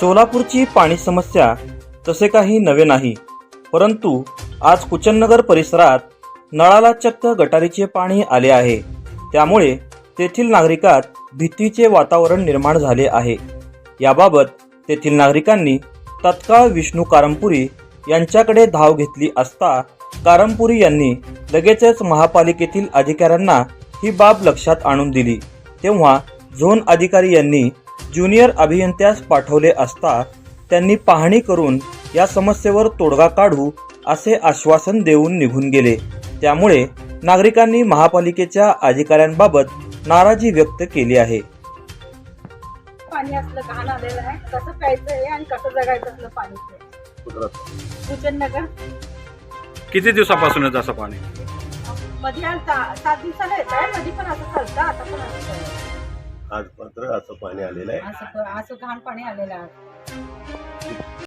सोलापूरची पाणी समस्या तसे काही नवे नाही. परंतु आज कुचननगर परिसरात नळाला चक्क गटारीचे पाणी आले आहे. त्यामुळे तेथील नागरिकात भीतीचे वातावरण निर्माण झाले आहे. याबाबत तेथील नागरिकांनी तत्काळ विष्णू कारंपुरी यांच्याकडे धाव घेतली असता कारंपुरी यांनी लगेचच महापालिकेतील अधिकाऱ्यांना ही बाब लक्षात आणून दिली. तेव्हा झोन अधिकारी यांनी ज्युनियर अभियंत्यास पाठवले असता त्यांनी पाहणी करून या समस्येवर तोडगा काढू असे आश्वासन देऊन निघून गेले. त्यामुळे नागरिकांनी महापालिकेच्या अधिकाऱ्यांबाबत नाराजी व्यक्त केली आहे. पाणी असलं घाण आलेलं आहे. कसं प्यायचं आहे आणि कसं जगायचं असलं पाणी भूषण नगर किती दिवसापासून येतं असं पाणी? मध्ये आलता. सात दिवसाला येत आहे. मध्ये पण असं चालतं. आता पण असं चालतं. आज मात्र असं पाणी आलेलं आहे. असं असं घाण पाणी आलेलं आहे.